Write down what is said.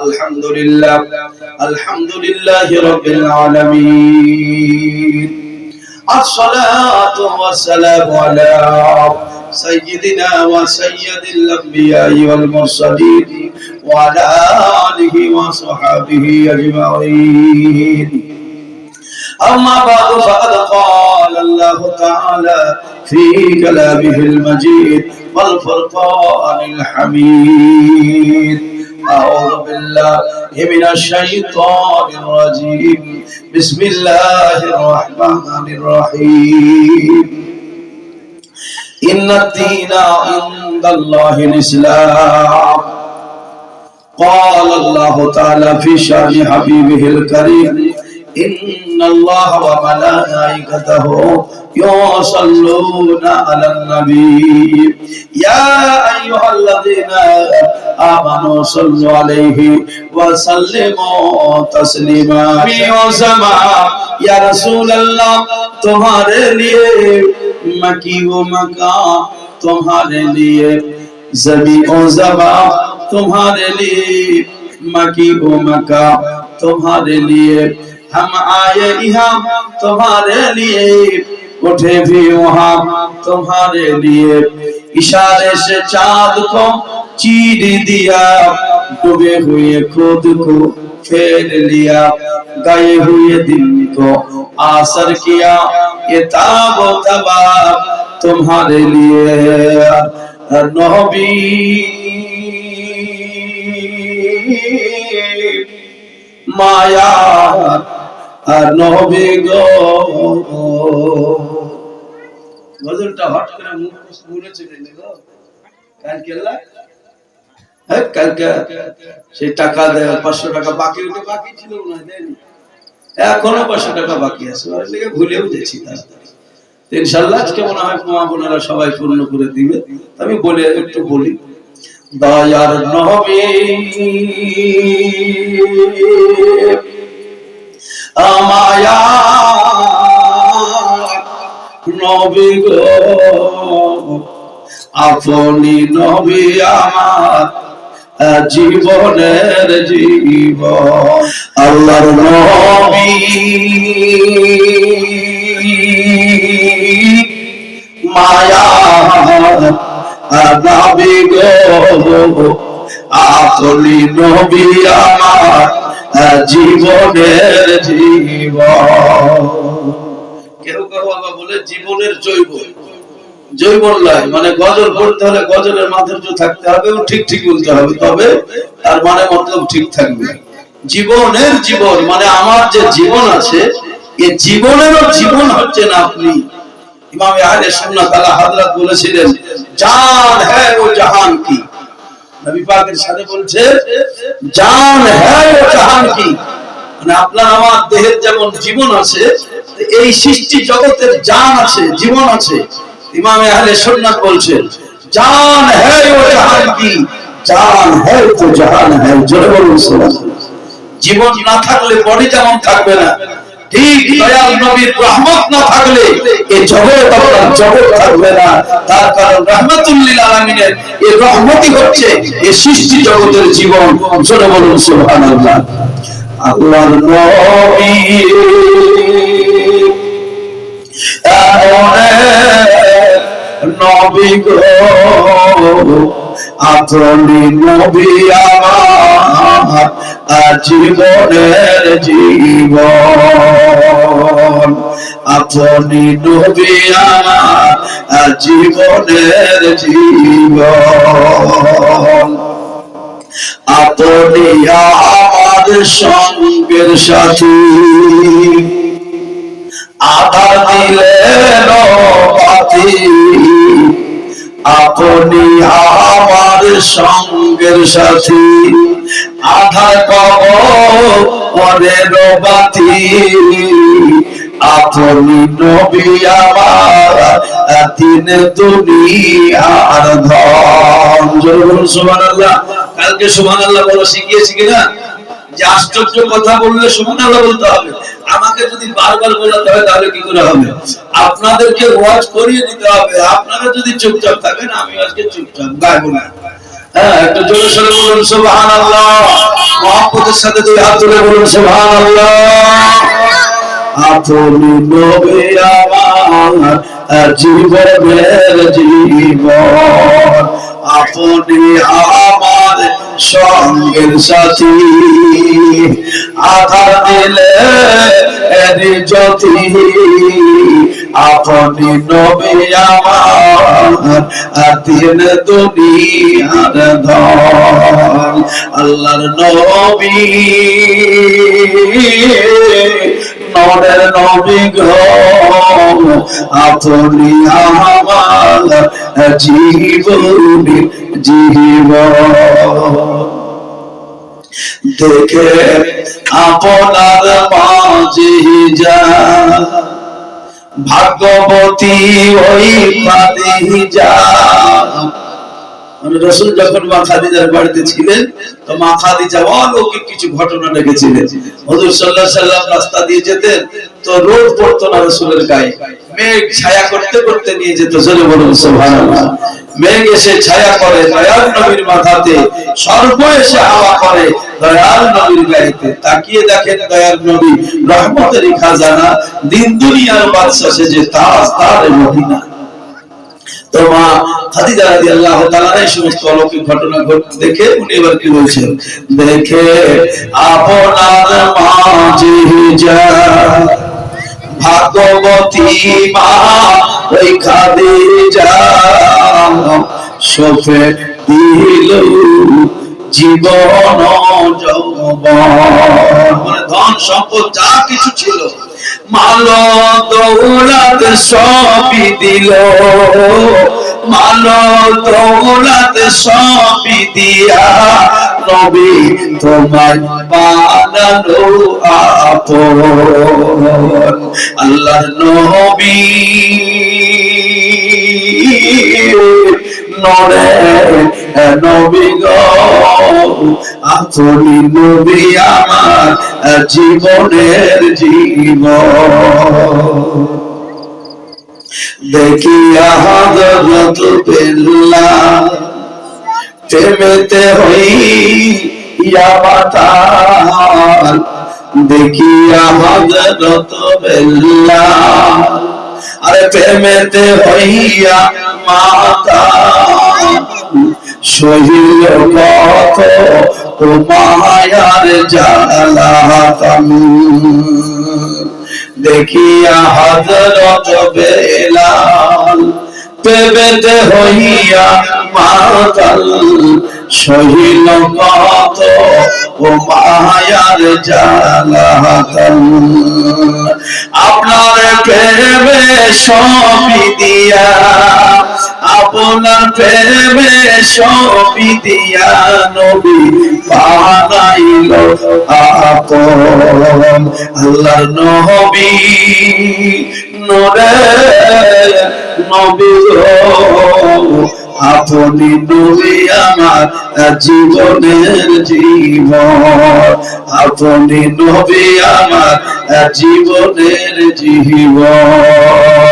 الحمد لله الحمد لله رب العالمين. الصلاة والسلام على سيدنا وسيد الأنبياء والمرسلين وعلى آله وصحبه أجمعين. أما بعد فقد قال الله تعالى في كلامه المجيد والفرقان الحميد. أعوذ بالله من الشيطان الرجيم بسم الله الرحمن الرحيم إن الدين عند الله الإسلام قال الله تعالى في شان حبيبه الكريم إن الله وملائكته يصلون على النبي. يا أيها الذين آمنوا صلوا عليه وسلموا تسليما. يا رسول الله تمہارے لئے مكي و مکان تمہارے لئے زمین و زبا تمہارے لئے مكي و مکان تمہارے لئے ہم آئے یہاں تمہارے لئے उठे भी वहाँ तुम्हारे लिए। इशारे से चाँद को चीर दिया, डूबे हुए खुद को फेर लिया, गए हुए दिन को आसर किया। ये ताबो तबा तुम्हारे लिए नबी। মায়া আর গজলটা করে চলে হ্যাঁ টাকা দেয় পাঁচশো টাকা বাকি বাকি ছিল না দেয়নি। এখনও পাঁচশো টাকা বাকি আছে ভুলেও গেছি ইনশাল্লাহ আজকে মনে হয় মা বোনেরা সবাই পূর্ণ করে দিবে। আমি বলে একটু বলি, দয়ার নবী নবী গো। আপনি নবী আমার জীবনের জীবন। আল্লাহর নবী। মায়া নবী গো। আপনি নবী আমার জীবনের জীবন। জীবনের জৈব। মানে গজল পড়তে হলে গজলের মাধুর্য থাকতে হবে ঠিক ঠিক বলতে হবে। তবে তার মানে মতলব ঠিক থাকবে। জীবনের জীবন মানে আমার যে জীবন আছে, এ জীবনেরও জীবন হচ্ছে না আপনি। ইমাম আহলে হযরত বলেছিলেন, জান হ্যায় ও জাহান কি? নবী পাকের সাথে বলছে, জান হ্যায় ও জাহান কি? মানে আপনার আমার দেহের যেমন জীবন আছে, এই সৃষ্টি জগতের জান আছে, জীবন আছে। ইমাম আহলে বলছেন, জান হ্যায় ও জাহান কি জান হ্যায় তো জাহান হ্যায় জোরে বলুন জীবন না থাকলে বডি যেমন থাকবে না। ঠিক দয়াল নবীর রহমত না থাকলে এই জগৎ আপনার জগৎ থাকবে না। তার কারণ রহমতুল্লিল আলামিনের এই রহমতই হচ্ছে এই সৃষ্টি জগতের জীবন। জোরে বলুন সুবহানাল্লাহ আল্লাহর নবী। নবী গো আপনি নবী আমার জীবনের জীবন। আপনি নবী আমার জীবনের জীবন। আপনি আমার সঙ্গের সাথী। আধার দিলেন আপনি আমার সঙ্গের সাথী। আধার কবরের বাতি। আপনি নবী আমার তিন দুনিয়ার ধন। সুবহানাল্লাহ। কালকে সুবহানাল্লাহ বলা শিখিয়েছি কিনা? যে আশ্চর্য কথা বললে সুবহানাল্লাহ বলতে হবে। আমাকে যদি বারবার বলাতে হয় তাহলে কি করে হবে? আপনাদেরকে ওয়াজ করিয়ে দিতে হবে। আপনারা যদি চুপচাপ থাকেন আমি আজকে চুপচাপ গাইবো না। হ্যাঁ একটু জোরে সোরে বলুন সুবহানাল্লাহ। মহব্বতের সাথে দুই হাত তুলে বলুন সুবহানাল্লাহ। আপনি নবী আমার জীবনের জীবন। আপনি আমার সঙ্গের সাথী। আধার দিলে জ্যোতি। আপনি নবী আমার দিন দুনিয়ার ধন। আল্লাহর নবী। নরের নবী গো। আপনি আমার জীবনী জীব দেখে আপনার মাঝে যা ভাগ্যবতী ওই পাদি যা রসুল যখন বাড়িতে ছিলেন, তো কিছু ঘটনা রেখেছিলেন হজুর সাল্লাহ সাল্লাম রাস্তা দিয়ে যেতেন, তো রোদ পড়তো না রসুলের গায়ে। মেঘ ছায়া করতে করতে নিয়ে যেত বলুন মেঘ এসে ছায়া করে দয়াল নবীর মাথাতে সর্ব এসে হাওয়া করে দয়াল নবীর গায়েতে। তাকিয়ে দেখেন দয়াল নবী রহমতের খাজানা দিন দুনিয়ার বাদশা সে যে তাজ তার মদিনা তো মা খাদিজা রাদিয়াল্লাহু তাআলা এই সমস্ত অলৌকিক ঘটনা দেখে উনি এবার কি বলছেন? দেখে আপনার মাঝে যা ভাগবতী মা, ওই খাদিজা সফে দিল জীবন যৌবন। মানে ধন সম্পদ যা কিছু ছিল মাল দৌলত সবই দিল। মাল দৌলত সবই দিয়া নবী তোমায় বানালো আপন। আল্লাহর নবী নরে নবী গো। আমার জীবনের জীবন। দেখিয়া হজরত পেল্লা প্রেমেতে হই ইয়া মাতাল। দেখিয়া হজরত বেল্লা আরে প্রেমেতে হইয়া মাতা শহীদ কত ও মায়ার জালাতাম দেখিয়া হজরত বেলাল পেবেতে হইয়া মাতাল, সহিল কত ও মায়ার জালাতাল। আপনার প্রেমে দিয়া আপনার প্রেমে সবই দিয়া নবী বানাইল আপন। আল্লাহর নবী নরে নবী আপনি নবী আমার জীবনের জীবন। আপনি নবী আমার জীবনের জীবন।